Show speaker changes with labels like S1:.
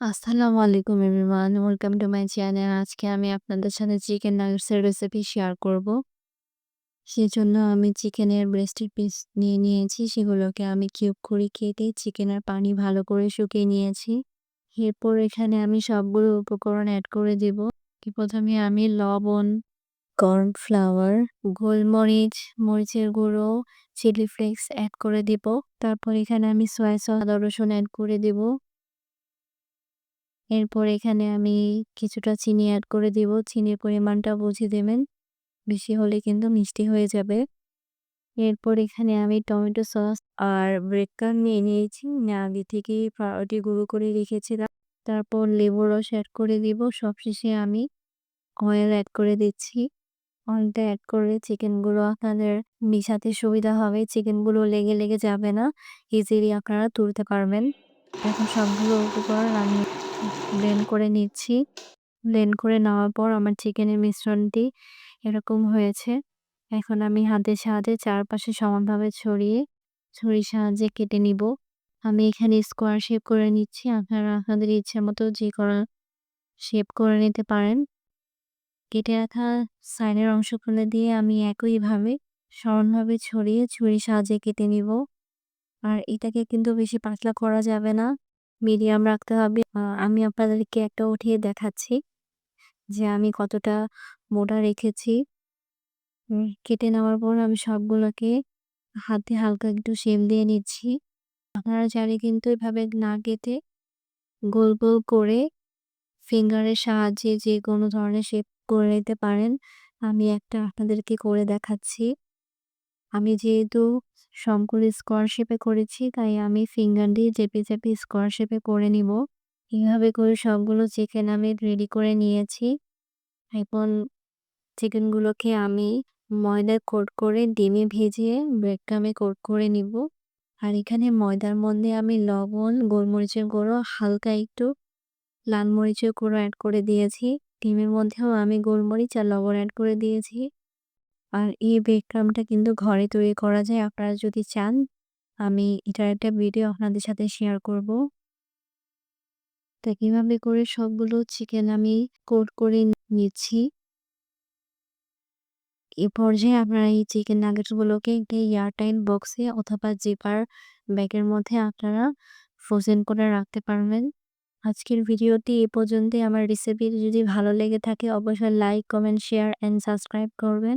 S1: আসসালামু আলাইকুম everyone. Welcome to my channel. আজকে আমি আপনাদের সাথে চিকেন নাগেটসের রেসিপি শেয়ার করব। সেজন্য আমি চিকেনের ব্রেস্টের পিস নিয়ে নিয়েছি। সেগুলোকে আমি কিউব করে কেটে চিকেনের পানি ভালো করে শুকিয়ে নিয়েছি। এরপর এখানে আমি সবগুলো উপকরণ অ্যাড করে দেব। প্রথমে আমি লবণ কর্নফ্লাওয়ার গোলমরিচ, মরিচের গুঁড়ো চিলি ফ্লেক্স অ্যাড করে দিব। তারপর এখানে আমি সয়া সস আদা রসুন অ্যাড করে দেবো। এরপর এখানে আমি কিছুটা চিনি অ্যাড করে দিব। চিনির পরিমাণটা বুঝে দেবেন। বেশি হলে কিন্তু মিষ্টি হয়ে যাবে। এরপর এখানে আমি টমেটো সস আর ব্রেড নিয়ে নিয়েছি। আগে থেকে ওটি গুঁড়ো করে রেখেছিলাম। তারপর লেবু রস অ্যাড করে দিব। সবশেষে আমি অয়েল অ্যাড করে দিচ্ছি। অয়েলটা অ্যাড করে চিকেনগুলো আপনাদের মিশাতে সুবিধা হবে। চিকেনগুলো লেগে লেগে যাবে না। ইজিলি আপনারা তুলতে পারবেন। এখন সবগুলো উপকরণ আমি ব্লেন্ড করে নিচ্ছি। ব্লেন্ড করে নেওয়ার পর আমার চিকেনের মিশ্রণটি এরকম হয়েছে। এখন আমি হাতের সাহায্যে চারপাশে সমানভাবে ছড়িয়ে ছুরির সাহায্যে কেটে নিব। আমি এখানে স্কোয়ার শেপ করে নিচ্ছি। আপনারা আপনাদের ইচ্ছে মতো যে কোনো শেপ করে নিতে পারেন। কেটে রাখা সাইডের অংশগুলো দিয়ে আমি একইভাবে সমানভাবে ছড়িয়ে ছুরির সাহায্যে কেটে নিব। আর এটাকে কিন্তু বেশি পাতলা করা যাবে না। মিডিয়াম রাখতে হবে। আমি আপনাদেরকে একটা উঠিয়ে দেখাচ্ছি যে আমি কতটা মোটা রেখেছি। কেটে নেওয়ার পর আমি সবগুলোকে হাতে হালকা একটু শেপ দিয়ে নিচ্ছি। আপনারা চাইলে কিন্তু এভাবে না কেটে গোল গোল করে ফিঙ্গারের সাহায্যে যে কোনো ধরনের শেপ করে নিতে পারেন। আমি একটা আপনাদেরকে করে দেখাচ্ছি। আমি যেহেতু সবগুলো স্কোয়ার শেপে করেছি, তাই আমি ফিঙ্গার দিয়ে চেপে চেপে স্কোয়ার শেপে করে নিব। এইভাবে করে সবগুলো চিকেন আমি রেডি করে নিয়েছি। এখন চিকেনগুলোকে আমি ময়দা কোট করে ডিমে ভেজে ব্রেডক্রামে কোট করে নিব। আর এখানে ময়দার মধ্যে আমি লবণ, গোলমরিচের গুঁড়ো, হালকা একটু লাল মরিচের গুঁড়ো অ্যাড করে দিয়েছি। ডিমের মধ্যেও আমি গোলমরিচ আর লবণ অ্যাড করে দিয়েছি। আর এই ব্রেডক্রামটা কিন্তু ঘরে তৈরি করা যায়। আপনারা যদি চান, আমি এটার একটা ভিডিও আপনাদের সাথে শেয়ার করব। তা কীভাবে করে সবগুলো চিকেন আমি কোট করে নিচ্ছি। এ পর্যায়ে আপনারা এই চিকেন নাগেটসগুলোকে একটি এয়ারটাইট বক্সে অথবা জিপার ব্যাগের মধ্যে আপনারা ফ্রোজেন করে রাখতে পারবেন। আজকের ভিডিওটি এ পর্যন্তই। আমার রেসিপি যদি ভালো লেগে থাকে, অবশ্যই like comment share and subscribe করবেন।